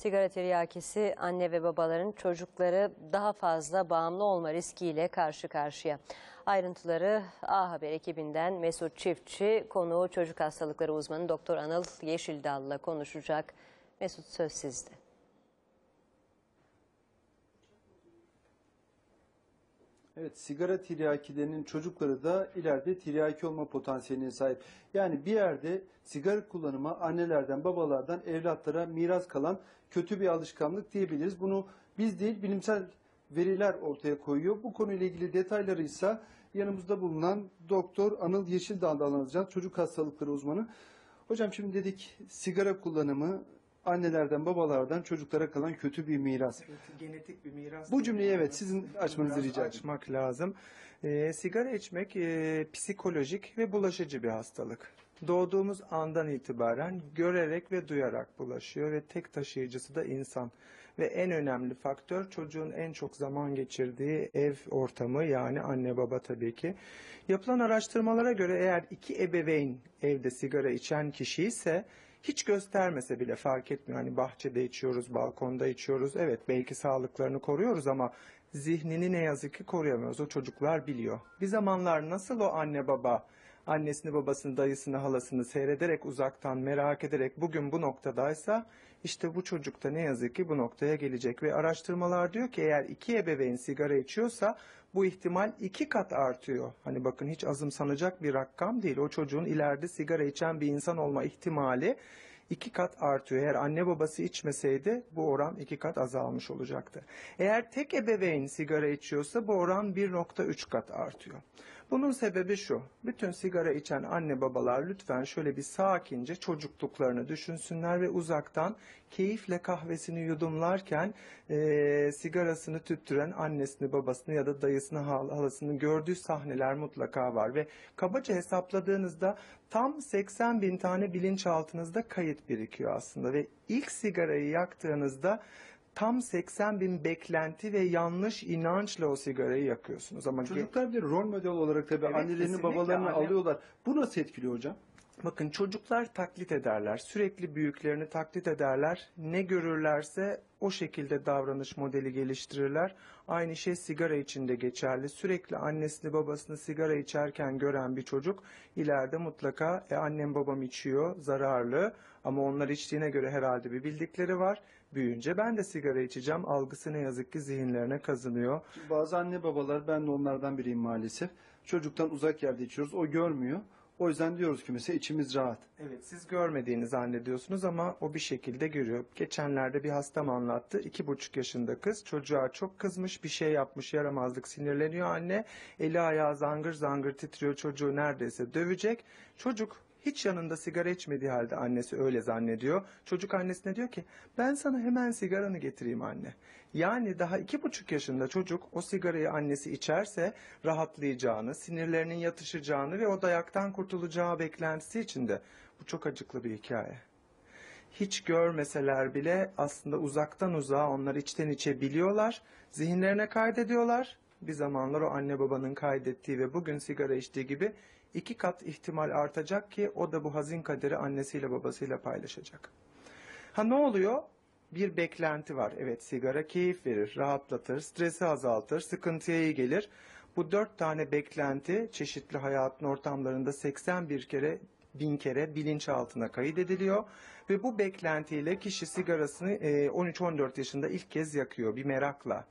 Sigara tiryakisi anne ve babaların çocukları daha fazla bağımlı olma riskiyle karşı karşıya. Ayrıntıları A Haber ekibinden Mesut Çiftçi, konuğu çocuk hastalıkları uzmanı Doktor Anıl Yeşildal'la konuşacak. Mesut söz sizde. Evet, sigara tiryakilerinin çocukları da ileride tiryaki olma potansiyeline sahip. Yani bir yerde sigara kullanımı annelerden, babalardan evlatlara miras kalan kötü bir alışkanlık diyebiliriz. Bunu biz değil, bilimsel veriler ortaya koyuyor. Bu konuyla ilgili detayları ise yanımızda bulunan Doktor Anıl Yeşildağ'dan alacağız. Çocuk hastalıkları uzmanı. Hocam şimdi dedik sigara kullanımı annelerden, babalardan çocuklara kalan kötü bir miras. Evet, genetik bir miras. Bu cümleyi evet sizin açmanızı rica ederim. açmak lazım. Ee, sigara içmek e, psikolojik ve bulaşıcı bir hastalık. Doğduğumuz andan itibaren görerek ve duyarak bulaşıyor ve tek taşıyıcısı da insan. Ve en önemli faktör çocuğun en çok zaman geçirdiği ev ortamı yani anne baba tabii ki. Yapılan araştırmalara göre eğer iki ebeveyn evde sigara içen kişi ise hiç göstermese bile fark etmiyor. Hani bahçede içiyoruz, balkonda içiyoruz. Evet belki sağlıklarını koruyoruz ama zihnini ne yazık ki koruyamıyoruz. O çocuklar biliyor. Bir zamanlar nasıl o anne baba annesini, babasını, dayısını, halasını seyrederek uzaktan merak ederek bugün bu noktadaysa işte bu çocuk da ne yazık ki bu noktaya gelecek ve araştırmalar diyor ki eğer iki ebeveyn sigara içiyorsa bu ihtimal iki kat artıyor. Hani bakın hiç azımsanacak bir rakam değil. O çocuğun ileride sigara içen bir insan olma ihtimali iki kat artıyor. Eğer anne babası içmeseydi bu oran iki kat azalmış olacaktı. Eğer tek ebeveyn sigara içiyorsa bu oran 1.3 kat artıyor. Bunun sebebi şu. Bütün sigara içen anne babalar lütfen şöyle bir sakince çocukluklarını düşünsünler ve uzaktan keyifle kahvesini yudumlarken eee, sigarasını tüttüren annesini, babasını ya da dayısını, hal- halasını gördüğü sahneler mutlaka var. Ve kabaca hesapladığınızda tam 80 bin tane bilinçaltınızda kayıt birikiyor aslında. Ve ilk sigarayı yaktığınızda tam 80 bin beklenti ve yanlış inançla o sigarayı yakıyorsunuz. Ama Çocuklar bir rol model olarak tabii Evet, annelerini babalarını Anne- alıyorlar. Bu nasıl etkiliyor hocam? Bakın çocuklar taklit ederler. Sürekli büyüklerini taklit ederler. Ne görürlerse o şekilde davranış modeli geliştirirler. Aynı şey sigara için de geçerli. Sürekli annesini babasını sigara içerken gören bir çocuk ileride mutlaka e, annem babam içiyor zararlı ama onlar içtiğine göre herhalde bir bildikleri var. Büyüyünce ben de sigara içeceğim algısı ne yazık ki zihinlerine kazınıyor. Bazı anne babalar ben de onlardan biriyim maalesef. Çocuktan uzak yerde içiyoruz. O görmüyor. O yüzden diyoruz ki mesela içimiz rahat. Evet siz görmediğini zannediyorsunuz ama o bir şekilde görüyor. Geçenlerde bir hastam anlattı. iki buçuk yaşında kız çocuğa çok kızmış bir şey yapmış yaramazlık sinirleniyor anne. Eli ayağı zangır zangır titriyor çocuğu neredeyse dövecek. Çocuk hiç yanında sigara içmediği halde annesi öyle zannediyor. Çocuk annesine diyor ki ben sana hemen sigaranı getireyim anne. Yani daha iki buçuk yaşında çocuk o sigarayı annesi içerse rahatlayacağını, sinirlerinin yatışacağını ve o dayaktan kurtulacağı beklentisi içinde. Bu çok acıklı bir hikaye. Hiç görmeseler bile aslında uzaktan uzağa onlar içten içe biliyorlar, zihinlerine kaydediyorlar. Bir zamanlar o anne babanın kaydettiği ve bugün sigara içtiği gibi iki kat ihtimal artacak ki o da bu hazin kaderi annesiyle babasıyla paylaşacak. Ha ne oluyor? Bir beklenti var. Evet sigara keyif verir, rahatlatır, stresi azaltır, sıkıntıya iyi gelir. Bu dört tane beklenti çeşitli hayatın ortamlarında 81 kere bin kere bilinçaltına kaydediliyor ve bu beklentiyle kişi sigarasını e, 13-14 yaşında ilk kez yakıyor bir merakla.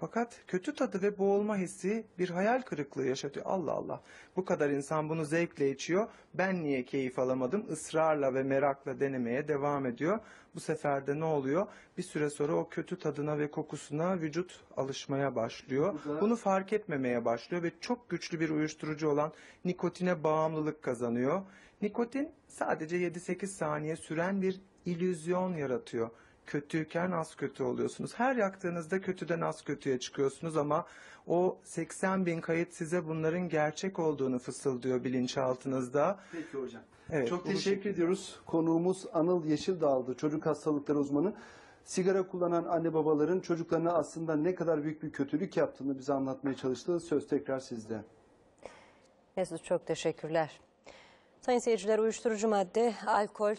Fakat kötü tadı ve boğulma hissi bir hayal kırıklığı yaşatıyor. Allah Allah. Bu kadar insan bunu zevkle içiyor. Ben niye keyif alamadım? Israrla ve merakla denemeye devam ediyor. Bu sefer de ne oluyor? Bir süre sonra o kötü tadına ve kokusuna vücut alışmaya başlıyor. Da- Bunu fark etmemeye başlıyor ve çok güçlü bir uyuşturucu olan nikotine bağımlılık kazanıyor. Nikotin sadece 7-8 saniye süren bir illüzyon yaratıyor. Kötüyken az kötü oluyorsunuz. Her yaktığınızda kötüden az kötüye çıkıyorsunuz ama o 80 bin kayıt size bunların gerçek olduğunu fısıldıyor bilinçaltınızda. Peki hocam. Evet, Çok teşekkür ediyoruz. Konuğumuz Anıl Yeşildağ'dı. Çocuk hastalıkları uzmanı. Sigara kullanan anne babaların çocuklarına aslında ne kadar büyük bir kötülük yaptığını bize anlatmaya çalıştı. Söz tekrar sizde. Mesut çok teşekkürler. Sayın seyirciler uyuşturucu madde, alkol,